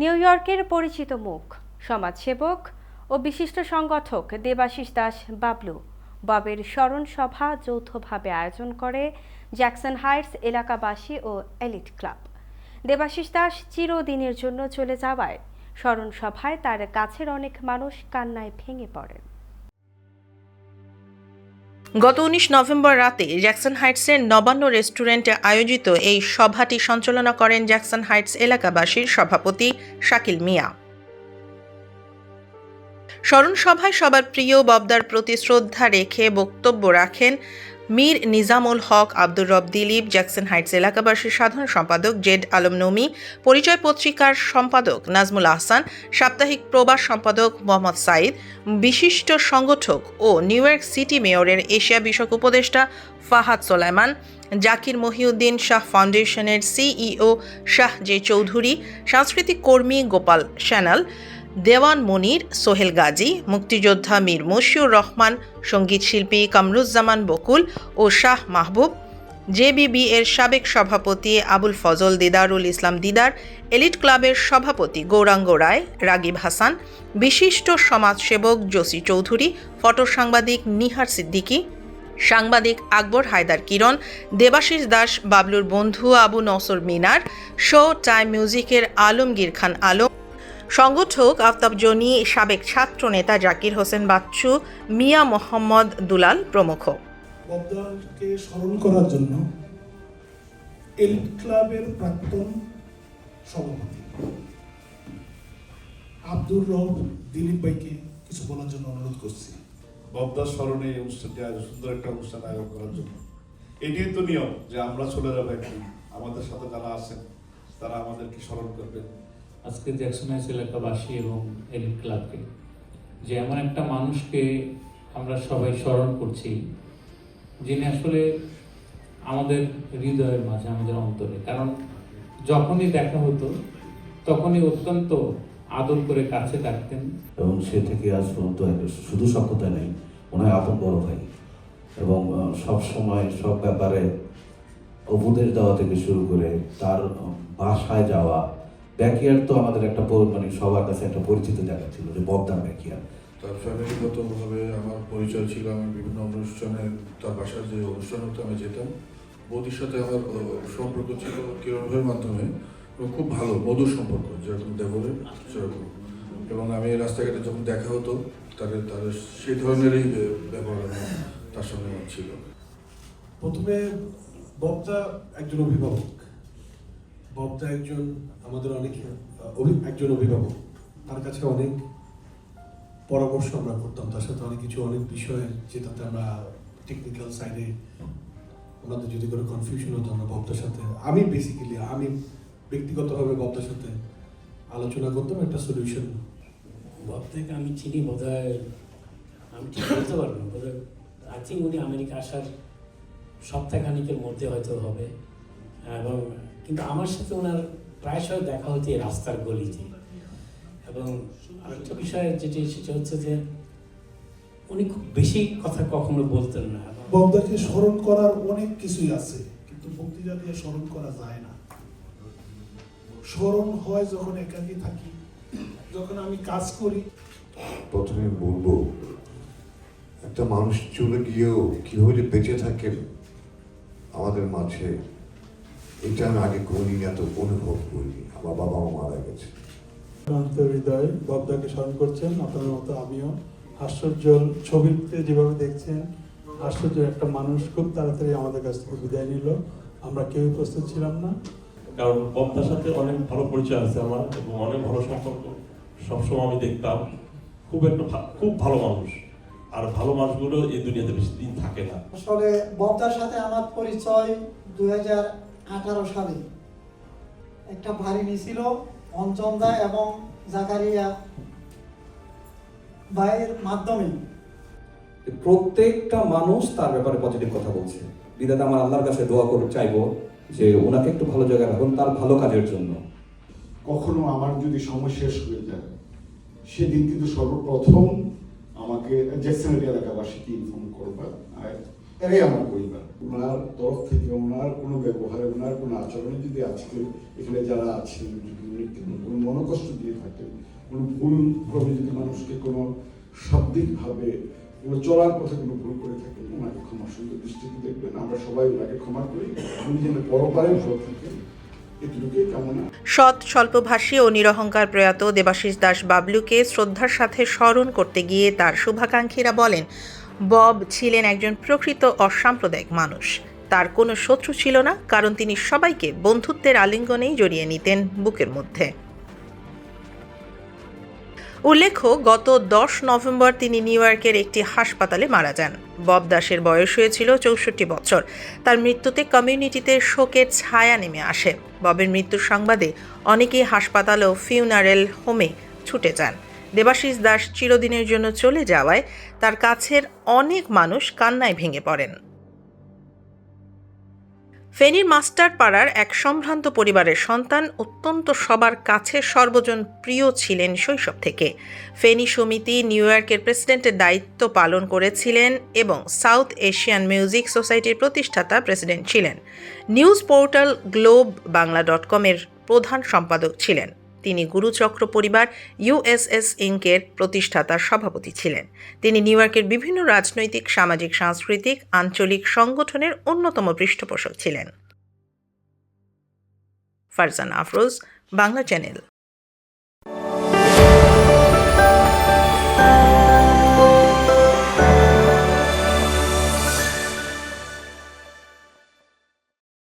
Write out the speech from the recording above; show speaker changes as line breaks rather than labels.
New ইয়র্কের পরিচিত মুখ, সমাজসেবক ও বিশিষ্ট সংগঠক দেবাশিস দাস বাবলু। ববের স্মরণ সভা যৌথভাবে আয়োজন করে জ্যাকসন হাইটস এলাকাবাসী ও এলিট ক্লাব। দেবাশিস দাস চিরদিনের জন্য চলে যাওয়ায় স্মরণ সভায় তার কাছের অনেক মানুষ কান্নায় ভেঙে পড়েন।
গত উনিশ নভেম্বর রাতে জ্যাকসন হাইটসের নবান্ন রেস্টুরেন্টে আয়োজিত এই সভাটি সঞ্চালনা করেন জ্যাকসন হাইটস এলাকাবাসীর সভাপতি শাকিল মিয়া। স্মরণ সভায় সবার প্রিয় ববদার প্রতি শ্রদ্ধা রেখে বক্তব্য রাখেন মীর নিজামুল হক, আব্দুর রব দিলীপ, জ্যাকসন হাইটস এলাকাবাসীর সাধারণ সম্পাদক, জেড আলম নমি, পরিচয় পত্রিকার সম্পাদক নাজমুল আহসান, সাপ্তাহিক প্রবাস সম্পাদক মোহাম্মদ সাইদ, বিশিষ্ট সংগঠক ও নিউ ইয়র্ক সিটি মেয়রের এশিয়া বিষয়ক উপদেষ্টা ফাহাদ সোলাইমান, জাকির মহিউদ্দিন শাহ ফাউন্ডেশনের সিইও শাহ জে চৌধুরী, সাংস্কৃতিক কর্মী গোপাল শ্যানাল দেওয়ান মনির, সোহেল গাজী, মুক্তিযোদ্ধা মীর মশিউর রহমান, সংগীত শিল্পী কামরুজ্জামান বকুল ও শাহ মাহবুব। জেবিবি এর সাবেক সভাপতি আবুল ফজল দিদারুল ইসলাম দিদার, এলিট ক্লাবের সভাপতি গৌরাঙ্গ রায়, রাগিব হাসান, বিশিষ্ট সমাজসেবক জসি চৌধুরী, ফটো সাংবাদিক নিহার সিদ্দিকী, সাংবাদিক আকবর হায়দার কিরণ, দেবাশিস দাস, বাবলুর বন্ধু আবু নসর মিনার, শো টাইম মিউজিকের আলমগীর খান আলম সংগঠক আফতাব জনি সাবেক ছাত্র নেতা জাকির হোসেন বাচ্চু মিয়া মোহাম্মদ দুলাল প্রমুখ।
স্মরণ করার জন্য এলিট ক্লাবের প্রাক্তন সভাপতি আব্দুর রব দিলীপ ভাইকে কিছু বলার জন্য অনুরোধ করছি।
ববদার স্মরণে এই অনুষ্ঠানটি আয়োজন সুন্দর একটা অনুষ্ঠান আয়োজন করার জন্য। এটাই তো নিয়ম যে আমরা চলে যাব একদিন। আমাদের সাথে যারা আছেন তারা আমাদেরকে স্মরণ করবেন।
আজকে জ্যাকসন হাইটস এলাকাবাসী এবং এলিট ক্লাবকে, যে এমন একটা মানুষকে আমরা সবাই স্মরণ করছি, যিনি আসলে আমাদের হৃদয়ের মাঝে, আমাদের অন্তরে। কারণ যখনই দেখা হতো, তখনই অত্যন্ত আদর করে কাছে ডাকতেন
এবং সে থেকে আজ পর্যন্ত শুধু সক্ষতা নেই, মনে হয় আপন বড় ভাই। এবং সব সময় সব ব্যাপারে উপদেশ দেওয়া থেকে শুরু করে তার বাসায় যাওয়া ব্যাকিয়ার তো আমাদের একটা মানে সবার কাছে একটা পরিচিত জায়গা ছিল যে ববদার ব্যাকিয়ার।
তার ফ্যামিলিগতভাবে আমার পরিচয় ছিল আমি বিভিন্ন অনুষ্ঠানে তার বাসার যে অনুষ্ঠান হতো আমি যেতাম। বৌদির সাথে আমার সম্পর্ক ছিল কিরণ ভাইয়ের মাধ্যমে এবং খুব ভালো মধুর সম্পর্ক যেরকম দেবরের সেরকম। এবং আমি রাস্তাঘাটে যখন দেখা হতো তাদের তাদের সেই ধরনেরই ব্যবহার তার সঙ্গে আমার ছিল।
প্রথমে বক্তা একজন অভিভাবক। ববদা একজন, আমাদের অনেক একজন অভিভাবক, তার কাছে অনেক পরামর্শ আমরা করতাম। তার সাথে অনেক কিছু, অনেক বিষয়ে যেটাতে আমরা টেকনিক্যাল সাইডে আমাদের যদি কোনো কনফিউশন হতো, আমরা ববদার সাথে, আমি বেসিক্যালি আমি ব্যক্তিগতভাবে ববদার সাথে আলোচনা করতাম, একটা সলিউশন
বব আমি চিনি বোধ আমি ঠিক বলতে পারব না বোধ আই থিঙ্ক উনি আমেরিকা আসার সপ্তাহখানিকের মধ্যে হয়তো হবে। এবং কিন্তু আমার সাথে ওনার প্রায়শই দেখা হচ্ছে এই রাস্তার গলিতে এবং আরেকটা বিষয় যেটি সেটা হচ্ছে যে উনি খুব বেশি কথা কখনো বলতেন না। এবং
ববদাকে স্মরণ করার অনেক কিছুই আছে কিন্তু বক্তৃতা দিয়ে স্মরণ করা যায় না। স্মরণ হয় যখন একাকী থাকি যখন আমি কাজ করি।
প্রথমে বলব একটা মানুষ চলে গিয়েও কীভাবে বেঁচে থাকেন আমাদের মাঝে এটা আমি আগে কোনোদিন এত অনুভব করিনি। আমার বাবা মা মারা গেছে।
ক্রান্ত হৃদয় ববদাকে স্মরণ করছেন আপনার মতো আমিও। হাস্যোজ্জ্বল ছবিতে যেভাবে দেখছেন হাস্যোজ্জ্বল একটা মানুষ খুব তাড়াতাড়ি আমাদের কাছ থেকে বিদায় নিল। আমরা কেউই প্রস্তুত ছিলাম না।
কারণ বক্তার সাথে অনেক ভালো পরিচয় আছে আমার এবং অনেক ভালো সম্পর্ক। সবসময় আমি দেখতাম খুব একটা খুব ভালো মানুষ। আর ভালো মানুষগুলো এই দুনিয়াতে বেশি দিন থাকে না।
আসলে ববদার সাথে আমার পরিচয় দুই হাজার আঠারো সালে। একটা ভারী ছিল অঞ্চন্দা এবং জাকারিয়া ভাইয়ের মাধ্যমে।
প্রত্যেকটা মানুষ তার ব্যাপারে পজিটিভ কথা বলছে। বিদাতে আমার আল্লাহর কাছে দোয়া করে চাইব যে ওনাকে একটু ভালো জায়গায় রাখুন তার ভালো কাজের জন্য।
কখনো আমার যদি সময় শেষ হয়ে যায় সেদিন কিন্তু সর্বপ্রথম আমাকে জ্যাকসনের এলাকাবাসীকে ইনফর্ম করবা। আর এরাই পরিবার। ওনার তরফ থেকে, ওনার কোনো ব্যবহারে, ওনার কোনো আচরণে যদি আজকে এখানে যারা আছেন, যদি কোনো মনোকষ্ট দিয়ে থাকেন, কোনো ভুল ক্রমে যদি মানুষকে কোনো শাব্দিকভাবে কোনো চলার পথে কোনো ভুল করে থাকেন, ওনাকে সুন্দর দৃষ্টিতে দেখবেন। আমরা সবাই ওনাকে ক্ষমা করি। উনি যেন পরপারে ভালো থাকেন
সৎ, স্বল্পভাষী ও নিরহংকার প্রয়াত দেবাশিস দাস বাবলুকে শ্রদ্ধার সাথে স্মরণ করতে গিয়ে তার শুভাকাঙ্ক্ষীরা বলেন বব ছিলেন একজন প্রকৃত অসাম্প্রদায়িক মানুষ। তার কোনো শত্রু ছিল না, কারণ তিনি সবাইকে বন্ধুত্বের আলিঙ্গনেই জড়িয়ে নিতেন বুকের মধ্যে। উল্লেখ্য, গত দশ নভেম্বর তিনি নিউ ইয়র্কের একটি হাসপাতালে মারা যান। বব দাসের বয়স হয়েছিল চৌষট্টি বছর। তার মৃত্যুতে কমিউনিটিতে শোকের ছায়া নেমে আসে। ববের মৃত্যুর সংবাদে অনেকেই হাসপাতাল ও ফিউনারেল হোমে ছুটে যান। দেবাশিস দাস চিরদিনের জন্য চলে যাওয়ায় তার কাছের অনেক মানুষ কান্নায় ভেঙে পড়েন। ফেনীর মাস্টার পাড়ার এক সম্ভ্রান্ত পরিবারের সন্তান অত্যন্ত সবার কাছে সর্বজন প্রিয় ছিলেন শৈশব থেকে। ফেনী সমিতি নিউ ইয়র্কের প্রেসিডেন্টের দায়িত্ব পালন করেছিলেন এবং সাউথ এশিয়ান মিউজিক সোসাইটির প্রতিষ্ঠাতা প্রেসিডেন্ট ছিলেন। News portal globe Bangla dot কমের প্রধান সম্পাদক ছিলেন। তিনি গুরুচক্র পরিবার ইউএসএস ইঙ্কের প্রতিষ্ঠাতার সভাপতি ছিলেন। তিনি নিউ বিভিন্ন রাজনৈতিক, সামাজিক, সাংস্কৃতিক, আঞ্চলিক সংগঠনের অন্যতম পৃষ্ঠপোষক ছিলেন। ফারজান আফরোজ, বাংলা চ্যানেল।